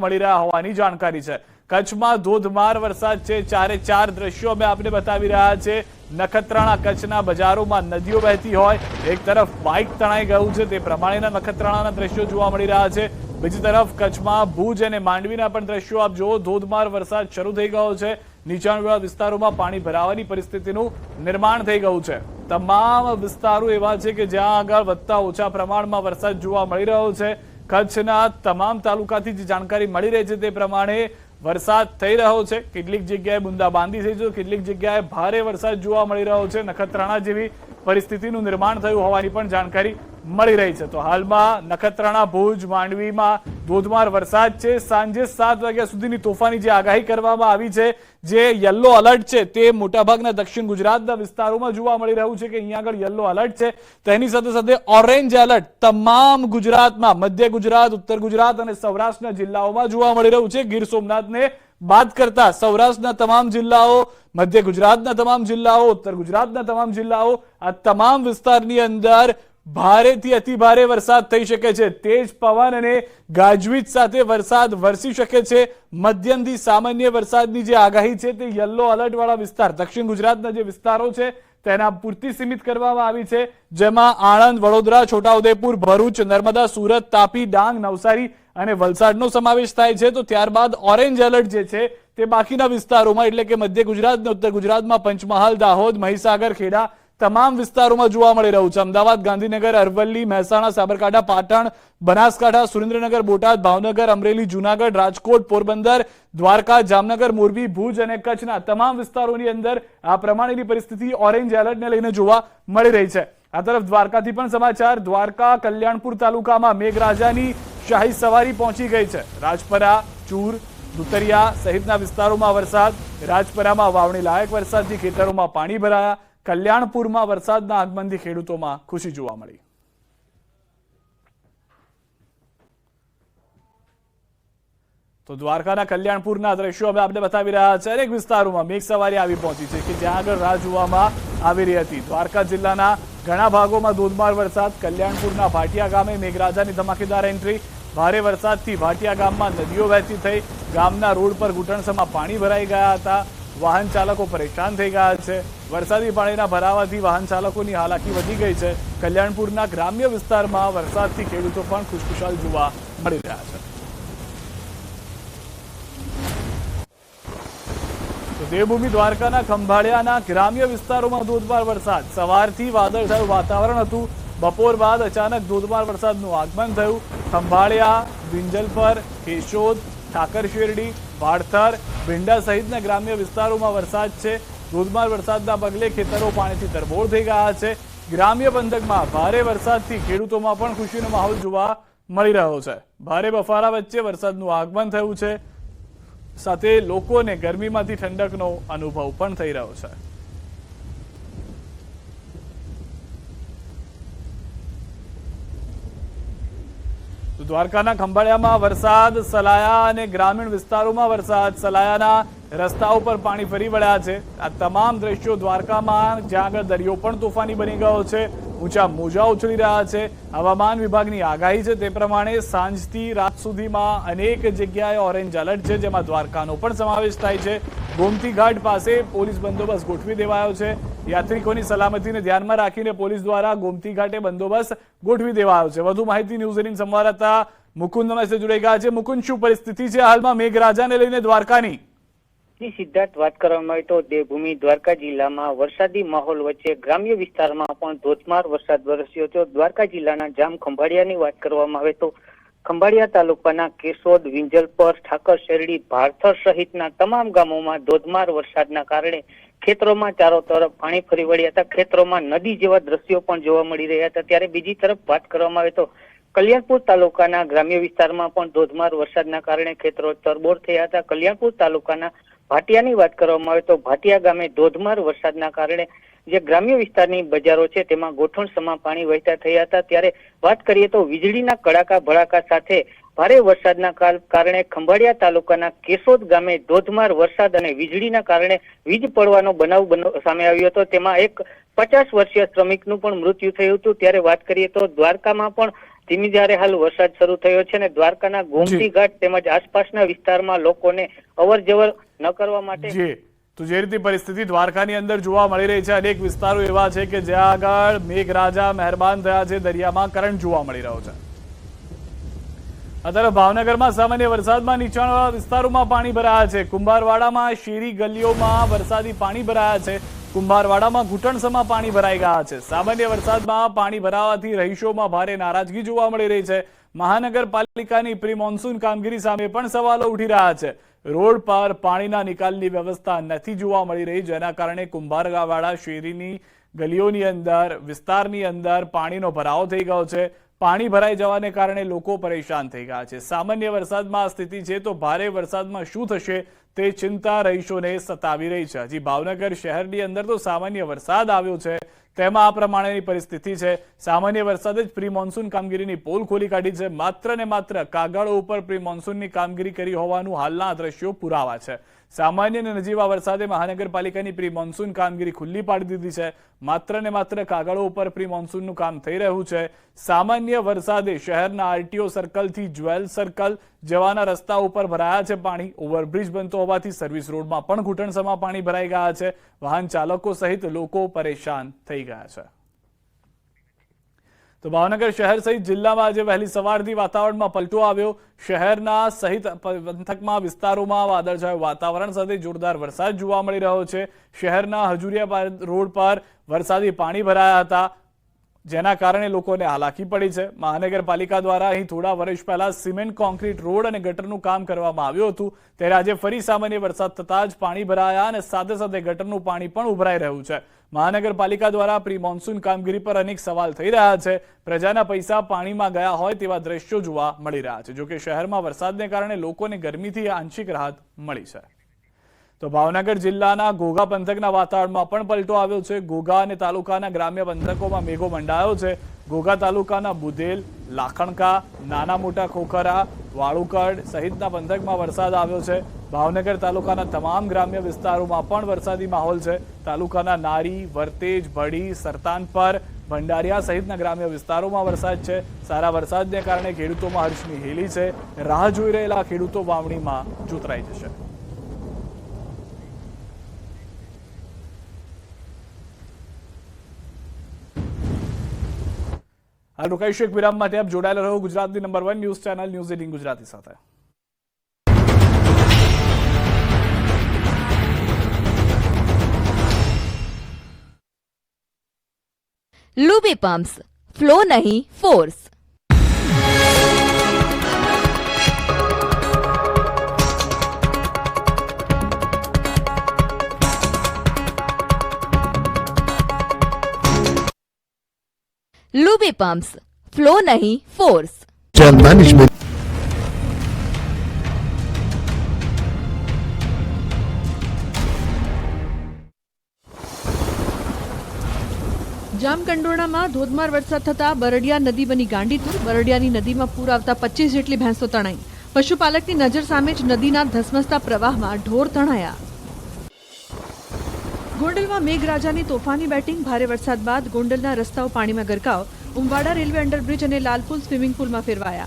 મળી રહ્યા હોવાની જાણકારી છે. કચ્છમાં ધોધમાર વરસાદ છે. ચારે ચાર દ્રશ્યો અમે આપને બતાવી રહ્યા છે. નખત્રાણા કચ્છના બજારોમાં નદીઓ વહેતી હોય. એક તરફ બાઇક તણાઈ ગયું છે. તે પ્રમાણેના નખત્રાણાના દ્રશ્યો જોવા મળી રહ્યા છે. બીજી તરફ કચ્છમાં ભુજ અને માંડવીના પણ દ્રશ્યો આપ જુઓ. ધોધમાર વરસાદ શરૂ થઈ ગયો છે. નીચાણવાળા વિસ્તારોમાં પાણી ભરાવાની પરિસ્થિતિનું નિર્માણ થઈ ગયું છે. તમામ વિસ્તારો એવા છે કે જ્યાં આગળ વધતા ઓછા પ્રમાણમાં વરસાદ જોવા મળી રહ્યો છે. કચ્છના તમામ તાલુકાથી જે જાણકારી મળી રહી છે તે પ્રમાણે વરસાદ થઈ રહ્યો છે. કેટલીક જગ્યાએ બુંદાબાંદી થઈ છે, કેટલીક જગ્યાએ ભારે વરસાદ જોવા મળી રહ્યો છે. નખત્રાણા જેવી પરિસ્થિતિનું નિર્માણ થયું હોવાની પણ જાણકારી મળી રહી છે. તો હાલમાં નખત્રાણા, ભુજ, માંડવીમાં ધોધમાર વરસાદ છે. સાંજે સાત વાગ્યા સુધીની તોફાની જે આગાહી કરવામાં આવી છે, જે યલો અલર્ટ છે, તે મોટાભાગના દક્ષિણ ગુજરાતના વિસ્તારોમાં જોવા મળી રહ્યું છે કે અહીંયા આગળ યલો અલર્ટ છે. તેની સાથે સાથે ઓરેન્જ એલર્ટ તમામ ગુજરાતમાં, મધ્ય ગુજરાત, ઉત્તર ગુજરાત અને સૌરાષ્ટ્રના જિલ્લાઓમાં જોવા મળી રહ્યું છે. ગીર સોમનાથને બાદ કરતા સૌરાષ્ટ્રના તમામ જિલ્લાઓ, મધ્ય ગુજરાતના તમામ જિલ્લાઓ, ઉત્તર ગુજરાતના તમામ જિલ્લાઓ, આ તમામ વિસ્તારની અંદર ભારેથી અતિ ભારે વરસાદ થઈ શકે છે. તેજ પવન અને ગાજવીજ સાથે વરસાદ વરસી શકે છે. મધ્યમથી સામાન્ય વરસાદની જે આગાહી છે તે યલો અલર્ટવાળા વિસ્તાર, દક્ષિણ ગુજરાતના જે વિસ્તારો છે તેના પૂરતી સીમિત કરવામાં આવી છે. જેમાં આણંદ, વડોદરા, છોટાઉદેપુર, ભરૂચ, નર્મદા, સુરત, તાપી, ડાંગ, નવસારી અને વલસાડનો સમાવેશ થાય છે. તો ત્યારબાદ ઓરેન્જ એલર્ટ જે છે તે બાકીના વિસ્તારોમાં, એટલે કે મધ્ય ગુજરાત ઉત્તર ગુજરાતમાં, પંચમહાલ, દાહોદ, મહીસાગર, ખેડા તમામ વિસ્તારોમાં જોવા મળી રહ્યું છે. અમદાવાદ, ગાંધીનગર, અરવલ્લી, મહેસાણા, સાબરકાંઠા, પાટણ, બનાસકાંઠા, સુરેન્દ્રનગર, બોટાદ, ભાવનગર, અમરેલી, જુનાગઢ, રાજકોટ, પોરબંદર, દ્વારકા, જામનગર, મોરબી, ભુજ અને કચ્છના તમામ વિસ્તારોની અંદર આ પ્રમાણેની પરિસ્થિતિ ઓરેન્જ એલર્ટને લઈને જોવા મળી રહી છે. આ તરફ દ્વારકાથી પણ સમાચાર, દ્વારકા, કલ્યાણપુર તાલુકામાં મેઘરાજાની શાહી સવારી પહોંચી ગઈ છે. રાજપરા, ચૂર, દુતરિયા સહિતના વિસ્તારોમાં વરસાદ, રાજપરામાં વાવણી લાયક વરસાદથી ખેતરોમાં પાણી ભરાયા કલ્યાણપુરમાં વરસાદના આગમનથી ખેડૂતોમાં ખુશી જોવા મળી. તો દ્વારકાના કલ્યાણપુરના દ્રશ્યો અમે આપને બતાવી રહ્યા છે અનેક વિસ્તારોમાં મેઘ સવારી આવી પહોંચી છે કે જ્યાં આગળ રાહ જોવામાં આવી રહી હતી. દ્વારકા જિલ્લાના ઘણા ભાગોમાં ધોધમાર વરસાદ. કલ્યાણપુરના ભાટિયા ગામે મેઘરાજાની ધમાકેદાર એન્ટ્રી. ભારે વરસાદથી ભાટિયા ગામમાં નદીઓ વહેતી થઈ. ગામના રોડ પર ઘૂંટણસમાં પાણી ભરાઈ ગયા હતા. વાહન ચાલકો પરેશાન થઈ ગયા છે. વરસાદી પાણીના ભરાવાથી વાહન ચાલકોની હાલાકી વધી ગઈ છે. કલ્યાણપુરના ગ્રામ્ય વિસ્તારમાં વરસાદથી ખેડૂતો પણ ખુશખુશાલ જોવા મળી રહ્યા છે. દેવભૂમિ દ્વારકાના ખંભાળિયાના ગ્રામ્ય વિસ્તારોમાં ધોધમાર વરસાદ. સવારથી વાદળછાયું વાતાવરણ હતું. બપોર બાદ અચાનક ધોધમાર વરસાદનું આગમન થયું. ખંભાળિયા વિંજલપર કેશોદ ઠાકર શેરડી, વાડથર, ભીંડા સહિતના ગ્રામ્ય વિસ્તારોમાં વરસાદ છે. ધોધમાર વરસાદના પગલે ખેતરો પાણીથી તરબોળ થઈ ગયા છે. ગ્રામ્ય પંથકમાં ભારે વરસાદથી ખેડૂતોમાં પણ ખુશીનો માહોલ જોવા મળી રહ્યો છે. ભારે બફારા વચ્ચે વરસાદનું આગમન થયું છે. સાથે લોકોને ગરમીમાંથી ઠંડકનો અનુભવ પણ થઈ રહ્યો છે. દ્વારકાના ખંભાળિયામાં વરસાદ સલાયા અને ગ્રામીણ વિસ્તારોમાં વરસાદ સલાયાના રસ્તા ઉપર પાણી ફરી વળ્યા છે. આ તમામ દ્રશ્યો દ્વારકામાં જ્યાં આગળ દરિયો પણ તોફાની બની ગયો છે. ઊંચા મોજા ઉછળી રહ્યા છે. હવામાન વિભાગની આગાહી છે તે પ્રમાણે સાંજથી રાત સુધીમાં અનેક જગ્યાએ ઓરેન્જ એલર્ટ છે, જેમાં દ્વારકાનો પણ સમાવેશ થાય છે. ગોમતી ઘાટ પાસે પોલીસ બંદોબસ્ત ગોઠવી દેવાયો છે. યાત્રિકોની સલામતીને ધ્યાનમાં રાખીને પોલીસ દ્વારા ગોમતી ઘાટે બંદોબસ્ત ગોઠવી દેવાયો છે. વધુ માહિતી ન્યૂઝ એટીન સંવાદદાતા મુકુંદ નમસ્તે, જોડાઈ ગયા છે. મુકુંદ, શું પરિસ્થિતિ છે? હાલમાં મેઘરાજાને લઈને દ્વારકાની જી સિદ્ધાર્થ વાત કરવામાં આવે તો દેવભૂમિ દ્વારકા જિલ્લામાં વરસાદી માહોલ વચ્ચે ગ્રામ્ય વિસ્તારમાં પણ ધોધમાર વરસાદ વરસ્યો હતો. દ્વારકા જિલ્લાના જામ ખંભાળિયાની વાત કરવામાં આવે તો ખંભાળિયા તાલુકાના કેશોદ, વિંજલપર, ઠાકર, શેરડી ભારથર સહિતના તમામ ગામોમાં ધોધમાર વરસાદના કારણે ખેતરોમાં ચારો તરફ પાણી ફરી વળ્યા હતા. ખેતરોમાં નદી જેવા દ્રશ્યો પણ જોવા મળી રહ્યા હતા. ત્યારે બીજી તરફ વાત કરવામાં આવે તો કલ્યાણપુર તાલુકાના ગ્રામ્ય વિસ્તારમાં પણ ધોધમાર વરસાદના કારણે ખેતરો તરબોર થયા હતા. કલ્યાણપુર તાલુકાના ભાટિયાની વાત કરવામાં આવે તો ભાટિયા ગામે ધોધમાર વરસાદના કારણે જે ગ્રામ્ય વિસ્તારની બજારો છે તેમાં ગોઠણ સમા પાણી વહેતા થયા હતા. ત્યારે વાત કરીએ તો વીજળીના કડાકા ભડાકા સાથે ભારે વરસાદના કારણે ખંભાળિયા તાલુકાના કેશોદ ગામે ધોધમાર વરસાદ અને વીજળીના કારણે વીજ પડવાનો બનાવ બનો- સામે આવ્યો હતો. તેમાં એક પચાસ વર્ષીય શ્રમિકનું પણ મૃત્યુ થયું હતું. ત્યારે વાત કરીએ તો દ્વારકામાં પણ ધીમી ધારે હાલ વરસાદ શરૂ થયો છે અને દ્વારકાના ગોમતી ઘાટ તેમજ આસપાસના વિસ્તારમાં લોકોને અવર જવર ન કરવા માટે? તો જે રીતે પરિસ્થિતિ દ્વારકાની અંદર જોવા મળી રહી છે, અનેક વિસ્તારો એવા છે કે જ્યાં આગળ મેઘરાજા મહેરબાન થયા છે, દરિયામાં કરંટ જોવા મળી રહ્યો છે. અત્યારે ભાવનગરમાં સામાન્ય વરસાદમાં નીચાણવાળા વિસ્તારોમાં પાણી ભરાયા છે. કુંભારવાડામાં શેરી ગલીઓમાં વરસાદી પાણી ભરાયા છે. કુંભારવાડામાં ઘૂંટણસમાં પાણી ભરાઈ ગયા છે. સામાન્ય વરસાદમાં પાણી ભરાવાથી રહીશોમાં ભારે નારાજગી જોવા મળી રહી છે. મહાનગરપાલિકાની પ્રી મોન્સૂન કામગીરી સામે પણ સવાલો ઉઠી રહ્યા છે. રોડ પર પાણીના નિકાલની વ્યવસ્થા નથી જોવા મળી રહી, જેના કારણે કુંભારવાડા શેરીની ગલીઓની અંદર, વિસ્તારની અંદર પાણીનો ભરાવો થઈ ગયો છે. પાણી ભરાઈ જવાને કારણે લોકો પરેશાન થઈ ગયા છે. સામાન્ય વરસાદમાં સ્થિતિ છે તો ભારે વરસાદમાં શું થશે તે ચિંતા રહીશોને સતાવી રહી છે. હજી ભાવનગર શહેરની અંદર તો સામાન્ય વરસાદ આવ્યો છે. તેમાં આ પ્રમાણેની પરિસ્થિતિ છે. સામાન્ય વરસાદે જ પ્રી મોન્સૂન કામગીરીની પોલ ખોલી કાઢી છે. માત્ર ને માત્ર કાગળો ઉપર પ્રી મોન્સૂનની કામગીરી કરી હોવાનું હાલના દ્રશ્યો પુરાવા છે. સામાન્ય અને નજીવા વરસાદે મહાનગરપાલિકાની પ્રી મોન્સૂન કામગીરી ખુલ્લી પાડી દીધી છે. માત્ર ને માત્ર કાગળો ઉપર પ્રી મોન્સૂનનું કામ થઈ રહ્યું છે. સામાન્ય વરસાદે શહેરના આરટીઓ સર્કલથી જ્વેલ સર્કલ જવાના રસ્તા ઉપર ભરાયા છે પાણી. ઓવરબ્રિજ બનતો હોવાથી સર્વિસ રોડમાં પણ ઘૂંટણસમાં પાણી ભરાઈ ગયા છે. વાહન ચાલકો સહિત લોકો પરેશાન થઈ ગયા છે. તો ભાવનગર શહેર સહિત જિલ્લામાં આજે વહેલી સવારથી વાતાવરણમાં પલટો આવ્યો. શહેરના સહિત પંથકમાં વિસ્તારોમાં વાદળછાયું વાતાવરણ સાથે જોરદાર વરસાદ જોવા મળી રહ્યો છે. શહેરના હજુરિયા રોડ પર વરસાદી પાણી ભરાયા હતા, જેના કારણે લોકોને હાલાકી પડી છે. મહાનગરપાલિકા દ્વારા અહીં થોડા વર્ષ પહેલા સિમેન્ટ કોન્ક્રીટ રોડ અને ગટરનું કામ કરવામાં આવ્યું હતું. ત્યારે આજે ફરી સામાન્ય વરસાદ થતા જ પાણી ભરાયા અને સાથે સાથે ગટરનું પાણી પણ ઉભરાઈ રહ્યું છે. મહાનગરપાલિકા દ્વારા પ્રી મોન્સૂન કામગીરી પર અનેક સવાલ થઈ રહ્યા છે. પ્રજાના પૈસા પાણીમાં ગયા હોય તેવા દ્રશ્યો જોવા મળી રહ્યા છે. જોકે શહેરમાં વરસાદને કારણે લોકોને ગરમીથી આંશિક રાહત મળી છે. તો ભાવનગર જિલ્લાના ઘોઘા પંથકના વાતાવરણમાં પણ પલટો આવ્યો છે. ઘોઘા અને તાલુકાના ગ્રામ્ય પંથકોમાં મેઘો મંડાયો છે. ઘોઘા તાલુકાના બુધેલ, લાખણકા, નાના મોટા ખોખરા, વાળુકડ સહિતના પંથકમાં વરસાદ આવ્યો છે. ભાવનગર તાલુકાના તમામ ગ્રામ્ય વિસ્તારોમાં પણ વરસાદી માહોલ છે. તાલુકાના નારી, વર્તેજ, ભડી, સરતાનપર, ભંડારિયા સહિતના ગ્રામ્ય વિસ્તારોમાં વરસાદ છે. સારા વરસાદને કારણે ખેડૂતોમાં હર્ષની હેલી છે. રાહ જોઈ રહેલા ખેડૂતો વાવણીમાં જોતરાઈ જશે. હાલ રોકાઈશું એક વિરામ માટે. આપ જોડાયેલા રહો ગુજરાતની number one news channel, news eighteen Gujarati સાથે. लूबी पंप्स फ्लो नहीं फोर्स। लूबी पंप्स फ्लो नहीं फोर्स। Hotel જામકંડોરણામાં ધોધમાર વરસાદ થતા બરડિયા નદી બની ગાંડીતુર બરડિયાની નદીમાં પૂર આવતા પચીસ જેટલી ભેંસો તણાઈ. પશુપાલકની નજર સામે જ નદીના ધસમસતા પ્રવાહમાં ઢોર તણાયા. ગોંડલમાં મેઘરાજાની તોફાની બેટિંગ, ભારે વરસાદ બાદ ગોંડલના રસ્તાઓ પાણીમાં ગરકાવ. ઉમવાડા રેલવે અંડરબ્રિજ અને લાલપુલ સ્વિમિંગ પુલમાં ફેરવાયા.